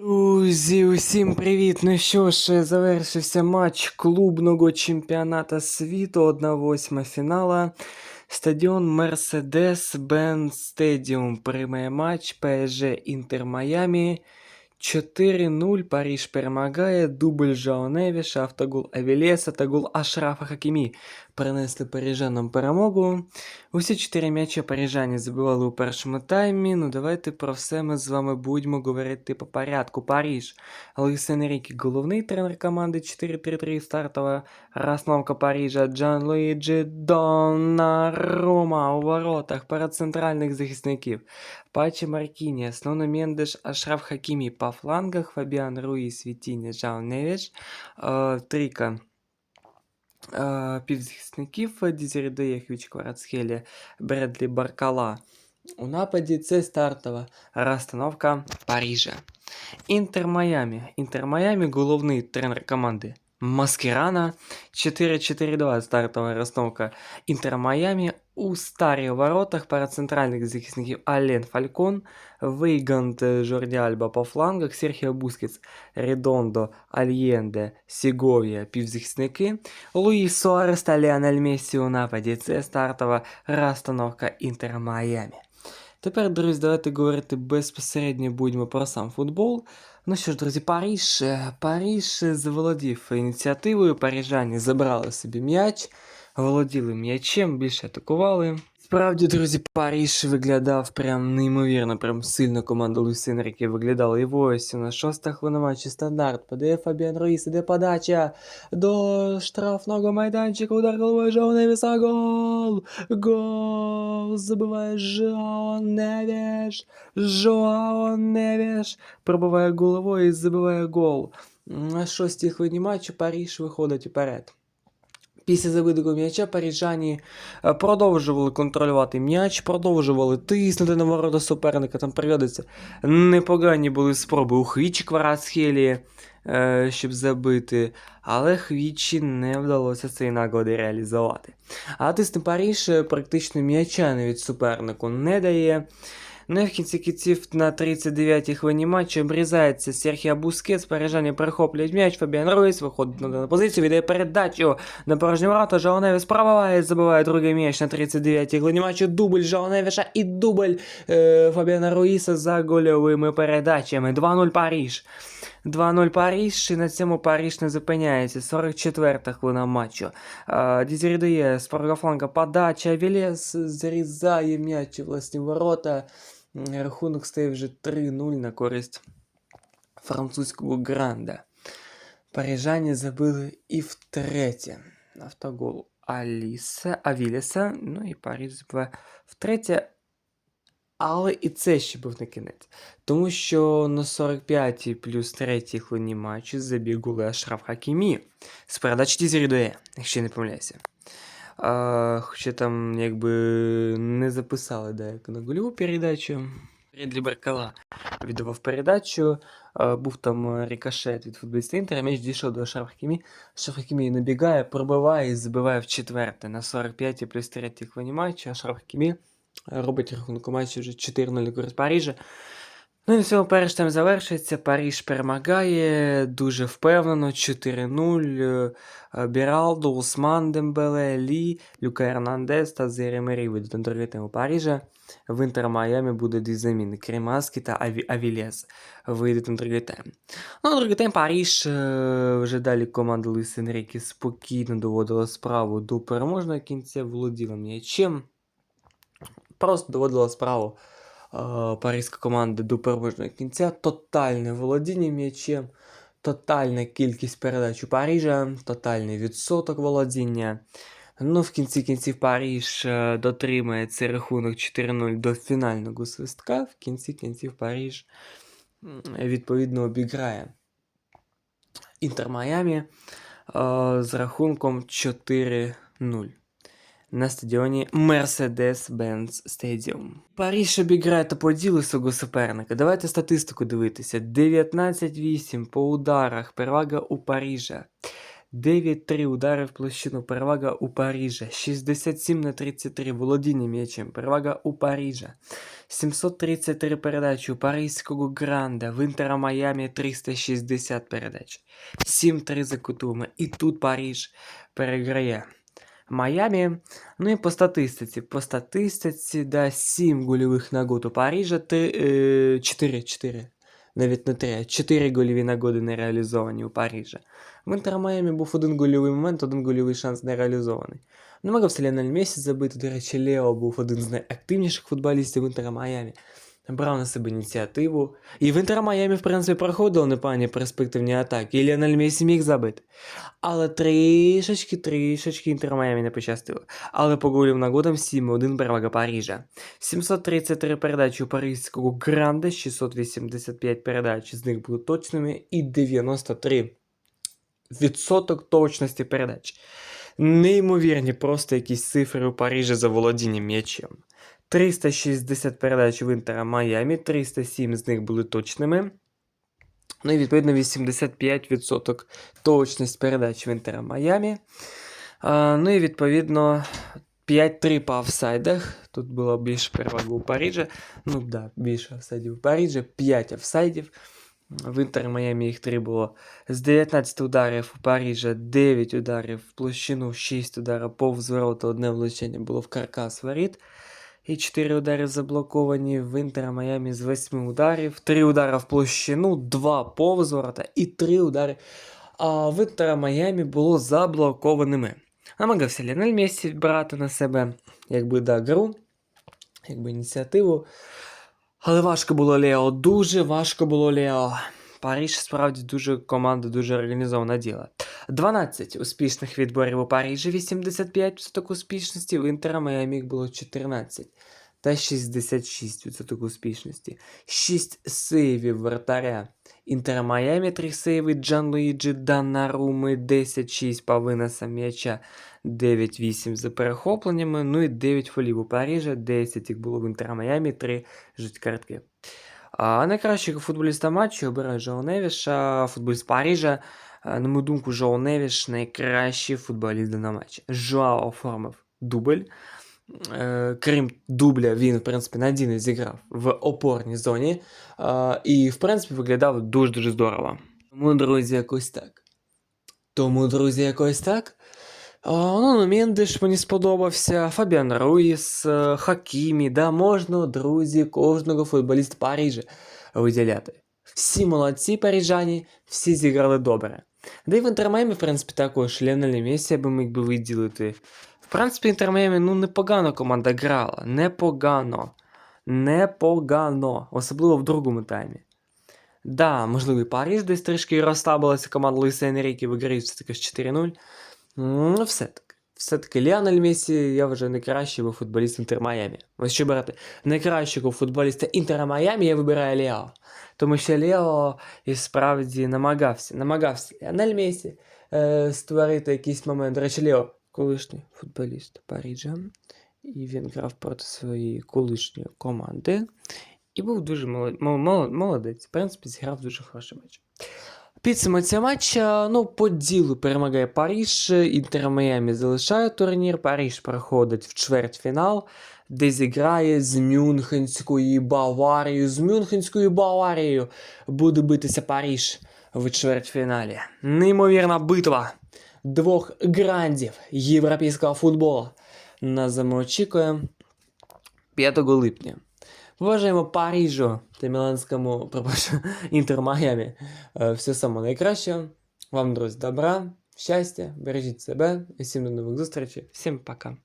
Друзі, усім привіт! Ну що ж, завершився матч клубного чемпіоната світу 1-8 фінала. Стадіон Mercedes-Benz Stadium приймає матч ПСЖ Інтер Майамі. 4-0 Париж перемагає, дубль Жао Невіш, автогол Авілєса та гол Ашрафа Хакімі принесли парижанам перемогу. Усі чотири м'ячі парижані забивали у першому таймі. Ну давайте про все ми з вами будемо говорити по порядку. Париж. Луїс Енрікі, головний тренер команди 4-3-3 стартова розновка Парижа. Джан Луїджі Донарума у воротах перед центральних захисників. Пачі Маркіні, основно Мендеш, Ашраф Хакімі по флангах, Фабіан Руїс, Вітіння, Жао Невіш, е, Тріка. Е, Півзахисників Дізері Доєхвіч, Кварацхелі, Бредлі Баркала. У нападі це стартова розстановка Парижа. Інтер Майамі. Інтер Майамі головний тренер команди Маскерана. 4-4-2 стартова розстановка Інтер Майамі. У старих воротах перед центральних захисників Ален Фалькон, Вейгант Жорді Альба по флангах, Серхіо Бускетс, Редондо, Альєнде, Сіговія півзахисники, Луїс Суарес та Ліонель Мессі у нападі. Це стартова розстановка Інтер Майамі. Тепер, друзі, давайте говорити безпосередньо будемо про сам футбол. Ну що ж, друзі, Паріж Паріж заволодів ініціативою. Парижані забрали собі м'яч, володіли м'ячем, більше атакували. Справді, друзі, Париж виглядав прям неймовірно, прям сильно команда Луїса Енріке виглядала. І ось у нас шоста хвилина матчі стандарт. Подає Фабіан Руїс, іде подача до штрафного майданчика, удар головою Жао Невіса, гол! Гол! Забиває Жао Невіш! Жао Невіш! Пробиває головою і забиває гол. На шостій хвилині матчу Париж виходить уперед. Після забитого м'яча парижані е, продовжували контролювати м'яч, продовжували тиснути на ворота суперника. Там приводиться непогані були спроби у Хвічі Кварацхелі, е, щоб забити, але Хвічі не вдалося цієї нагоди реалізувати. А тисне Париж е, практично м'яча навіть супернику не дає. Ну і в кінці кінців на 39-й хвилині матчу обрізається Серхіа Бускетс, парижані перехоплюють м'яч, Фабіан Руїс виходить на позицію, віддає передачу на порожні ворота, Жао Невіс пробиває, забиває другий м'яч на 39-й хвилині матчу, дубль Жао Невіша і дубль е, Фабіана Руїса за гольовими передачами. 2-0 Париж. 2-0 Париж, і на цьому Париж не зупиняється. 44-та хвилина матчу. Дізері дає фланга подача, Вілес зарізає м'яч власні ворота. Рахунок стає вже 3-0 на користь французького гранда. Парижані забили і втретє. Автогол Аліса, Авіліса. Ну і Париж забиває втретє. Але і це ще був не кінець. Тому що на 45-й плюс 3 хвилині матчу забіг гули Ашраф Хакімі з передачі Дізерідує, якщо не помиляюся. А, хоча там якби не записали деяку на гольову передачу. Редлі Баркала віддавав передачу. А, був там рикошет від футболіста Інтера, м'яч дійшов до. Ашраф Хакімі набігає, пробиває і забиває в четверте. На 45-й плюс 3 хвилині матчу Ашраф Хакімі робить рахунок у матчі вже 4-0 на користь Парижа. Ну і на цьому перший тайм завершується. Париж перемагає дуже впевнено. 4-0. Е, Біралдо, Усман Дембеле, Лі, Люка Ернандес та Зері Мері вийдуть на у Парижа. В Інтер Майамі буде дві заміни. Кремаски та Аві... Авілєс вийдуть на другий тайм. Ну, на другий тайм Париж е, вже далі команда Луїс Енріки спокійно доводила справу до переможного кінця, володіла м'ячем. Просто доводила справу паризька команда до переможного кінця. Тотальне володіння м'ячем, тотальна кількість передач у Парижа, тотальний відсоток володіння. Ну, в кінці кінців Париж е, дотримає цей рахунок 4-0 до фінального свистка. В кінці кінців Париж м, відповідно обіграє Інтер Майамі е, з рахунком 4-0 на стадіоні Mercedes-Benz Stadium. Париж обіграє та поділи свого суперника. Давайте статистику дивитися. 19-8 по ударах. Перевага у Парижа. 9-3 удари в площину, перевага у Парижа. 67 на 33 володіння м'ячем, перевага у Парижа. 733 передачі у паризького Гранда, в Інтера Майамі 360 передач. 7-3 за кутами. І тут Париж переграє. Майамі, ну і по статистиці. По статистиці, да, 7 гольових нагод у Парижа, 3, 4, 4. Навіть не 3, а 4 гольові нагоди не реалізовані у Парижа. В Інтера Майамі був один гольовий момент, один гольовий шанс не реалізований. Намагався Ліонель Месі забити, до речі, Лео був один з найактивніших футболістів Інтера Майамі. Брав на себе ініціативу. І в Інтера Майамі, в принципі, проходили непогані перспективні атаки. І Ліонель Месі міг забити. Але трішечки, трішечки Інтер Майамі не пощастило. Але по голів нагодам 7-1 перевага Парижа. 733 передачі у паризького Гранда, 685 передач з них були точними, і 93 відсоток точності передач. Неймовірні просто якісь цифри у Парижі за володінням м'ячем. 360 передач в Інтера Майамі, 307 з них були точними. Ну і відповідно 85% точність передач в Інтера Майамі. Ну і відповідно 5-3 по офсайдах. Тут було більше переваги у Парижа. Ну да, більше офсайдів у Парижі, 5 офсайдів. В Інтер Майамі їх 3 було. З 19 ударів у Парижа 9 ударів в площину, 6 ударів повз ворота, одне влучення було в каркас воріт. І 4 удари заблоковані в Інтера Майамі з 8 ударів, 3 удари в площину, 2 повз ворота і 3 удари. А в Інтера Майамі було заблокованими. Намагався Ліонель Месі брати на себе якби да, гру, якби ініціативу. Але важко було Лео, дуже важко було Лео. Париж справді дуже команда, дуже організована діла. 12 успішних відборів у Парижі, 85% успішності, в Інтера Майамі було 14 та 66% успішності. 6 сейвів вратаря. Інтера Майамі 3 сейви, Джан Луїджі Данаруми 10-6 по виносам м'яча, 9-8 за перехопленнями, ну і 9 фолів у Парижа, 10 їх було в Інтера Майамі, 3 жовті картки. А найкращого футболіста матчу обирає Жоу Невіша, футболіст Парижа. На мою думку, Жоу Невіш найкращий футболіст на матчі. Жоао оформив дубль. Е, Крім дубля, він, в принципі, надійно зіграв в опорній зоні. І, в принципі, виглядав дуже-дуже здорово. Тому, друзі, якось так. Тому, друзі, якось так. А, ну, Мендеш мені сподобався, Фабіан Руїс, е, Хакімі, да, можна, друзі, кожного футболіста Парижа виділяти. Всі молодці парижані, всі зіграли добре. Да і в Інтермаймі, в принципі, також Ліонель Месі я би міг би виділити. В принципі, Інтермаймі, ну, непогано команда грала. Непогано. Непогано. Особливо в другому таймі. Да, можливо, і Париж десь трішки розслабилася команда Луїса Енріки, виграють все-таки з 4-0. Ну, все-таки. Все-таки Ліонель Месі, я вважаю, найкращий футболіст Інтер Майамі. Ось що брати найкращого футболіста Інтера Майамі, я вибираю Лео. Тому що Лео і справді намагався, намагався Ліонель Месі е, створити якийсь момент. До речі, Лео, колишній футболіст Парижа. І він грав проти своєї колишньої команди. І був дуже молод... молодець. В принципі, зіграв дуже хороший матч. Підсумок матча, ну, по ділу перемагає Париж, Інтер Майамі залишає турнір, Париж проходить в чвертьфінал, де зіграє з Мюнхенською Баварією. З Мюнхенською Баварією буде битися Париж в чвертьфіналі. Неймовірна битва двох грандів європейського футболу. Нас очікує 5 липня. Вважаємо Парижу та Міланському, пробачу, Інтер Майамі. Е, Все саме найкраще. Вам, друзі, добра, щастя, бережіть себе і всім до нових зустрічей. Всім пока.